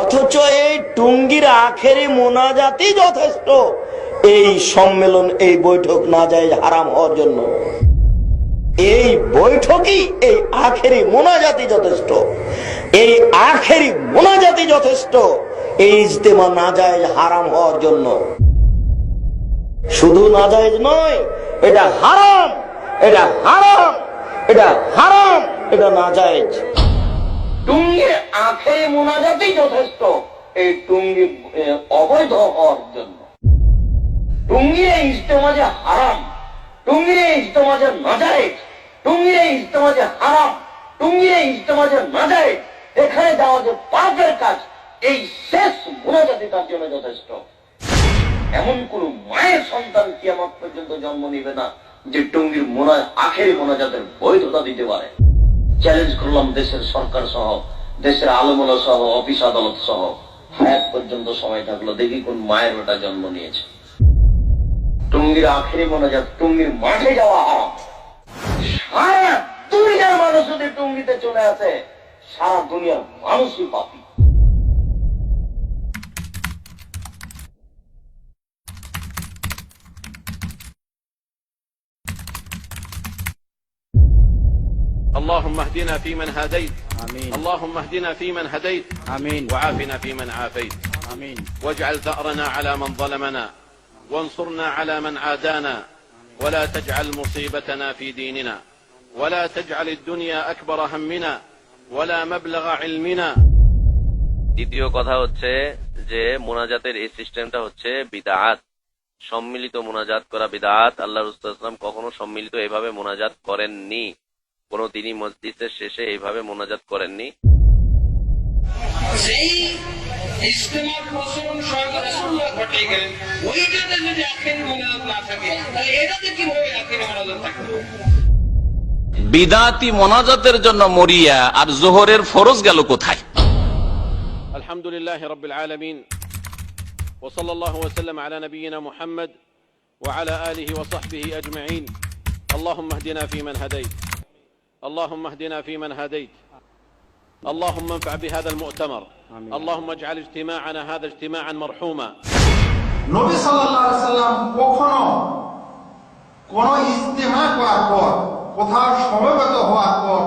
অথচ এই টুঙ্গির আখেরি মোনাজাতই যথেষ্ট। এই সম্মেলন, এই বৈঠক না যায় হারাম হওয়ার জন্য। এই বৈঠকই এই আখেরি মোনাজাতি যথেষ্ট। এই আখেরি মোনাজাতি যথেষ্ট। এই ইজতেমা না যায় হারাম হওয়ার জন্য। শুধু না যায় নয়, এটা হারাম এটা হারাম এটা হারাম, এটা না যায় আখের মোনাজাতেই যথেষ্ট। এই টুঙ্গি অবৈধ হওয়ার জন্য। টুঙ্গির এই ইজতেমা যে হারাম। টুঙ্গির এই ইজতেমা যে নাজায়েজ টুঙ্গির এই ইজতেমা যে হারাম। টুঙ্গির এই ইজতেমা যে নাজায়েজ এখানে যাওয়া যে পাপের কাজ, এই শেষ মোনাজাতি তার জন্য যথেষ্ট। এমন কোন মায়ের সন্তান কিয়ামত পর্যন্ত জন্ম নিবে না যে টুঙ্গির মোনা আখেরি মোনাজাতের বৈধতা দিতে পারে। চ্যালেঞ্জ করলাম দেশের সরকার সহ দেশের আলমলা সহ অফিস আদালত সহ হায়াত পর্যন্ত সময় থাকল। দেখি কোন মায়ের ওটা জন্ম নিয়েছে। টুঙ্গির আখেরি মোনাজাত, টুঙ্গির মাঠে যাওয়া হারাম। সারা দুনিয়ার মানুষ যদি টুঙ্গিতে চলে আসে, সারা দুনিয়ার মানুষই পাপি। اللهم اهدنا فيمن هديت آمين اللهم اهدنا فيمن هديت آمين وعافنا فيمن عافيت آمين واجعل ثأرنا على من ظلمنا وانصرنا على من عادانا ولا تجعل مصيبتنا في ديننا ولا تجعل الدنيا أكبر همنا ولا مبلغ علمنا দ্বিতীয় কথা হচ্ছে যে মোনাজাতের এই সিস্টেমটা হচ্ছে বিদাত সম্মিলিত মোনাজাত করা বিদাত আল্লাহ রুস্তাম কখনো সম্মিলিত এভাবে মোনাজাত করেননি কোন তিনি মসজিদের শেষে এইভাবে মোনাজাত করেননি সেই ইজতেমার প্রচলন স্বয়ং রাসূলুল্লাহ ঘটিয়ে গেলেন ওইটাতে যদি আখেরি মোনাজাত না থাকে তাহলে এটাতে কিভাবে আখেরি মোনাজাত থাকবে বিদাতি মোনাজাতের জন্য মরিয়া আর জোহরের ফরজ গেল কোথায় الحمد لله رب العالمين وصلى الله وسلم على نبينا محمد وعلى آله وصحبه أجمعين اللهم اهدنا فيمن هديت اللهم اهدنا فيمن هديت اللهم انفع بهذا المؤتمر اللهم اجعل اجتماعنا هذا اجتماعا مرحوما নবী সাল্লাল্লাহু আলাইহি সাল্লাম কখনো কোন ইজতেমা করার পর কোথাও সমবেত হওয়ার পর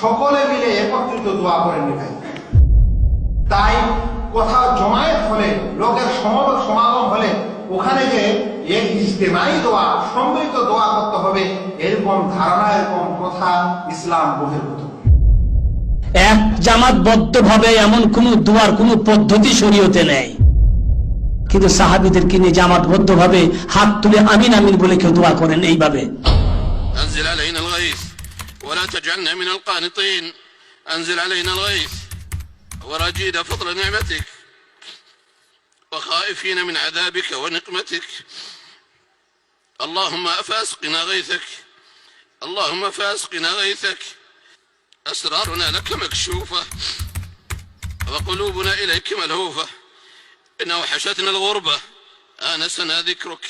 সকলে মিলে একত্রিত দোয়া করেননি ভাই তাই কোথাও জমায়েত হলে লোকের সমাবেশ সমাগম হলে ওখানে যে এই ইজতেমাই দোয়া সম্মিলিত দোয়া করতে হবে এরকম ধারণা এরকম কথা ইসলাম বহির্ভূত এক জামাতবদ্ধ ভাবে এমন কোন দোয়ার কোন পদ্ধতি শরীয়তে নেই কিন্তু সাহাবিদেরকে নিয়ে জামাতবদ্ধ ভাবে হাত তুলে আমিন আমিন বলে কেউ দোয়া করেন এইভাবে أنزل علينا الغيث ولا تجعلنا من القانطين أنزل علينا الغيث ورجيد فضل نعمتك وخائفين من عذابك ونقمتك. اللهم فاسقنا غيثك. اللهم فاسقنا غيثك. أسرارنا لك مكشوفة وقلوبنا إليك ملهوفة. إن وحشتنا الغربة آنسنا ذكرك.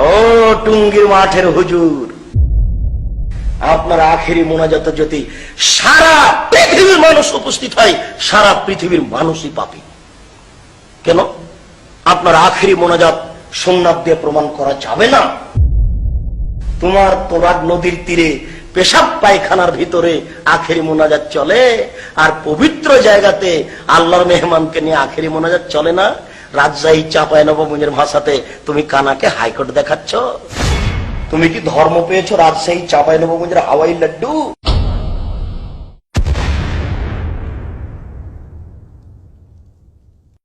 ও টুঙ্গির মাঠের হুজুর, আপনার আখেরি মোনাজাত যদি সারা পৃথিবীর মানুষ উপস্থিত হয়, সারা পৃথিবীর মানুষই পাপি। কেন? আপনার আখেরি মোনাজাত সোমনাথ দিয়ে প্রমাণ করা যাবে না? তোমার তোরাগ নদীর তীরে পেশাব পায়খানার ভিতরে আখেরি মোনাজাত চলে, আর পবিত্র জায়গাতে আল্লাহর মেহমানকে নিয়ে আখেরি মোনাজাত চলে না? রাজশাহী চাপায় নবমুজের ভাষাতে তুমি কানাকে হাইকোর্ট দেখাচ্ছ? তুমি কি ধর্ম পেয়েছ রাজশাহী চাপায় নবমুজের হাওয়াই লাড্ডু?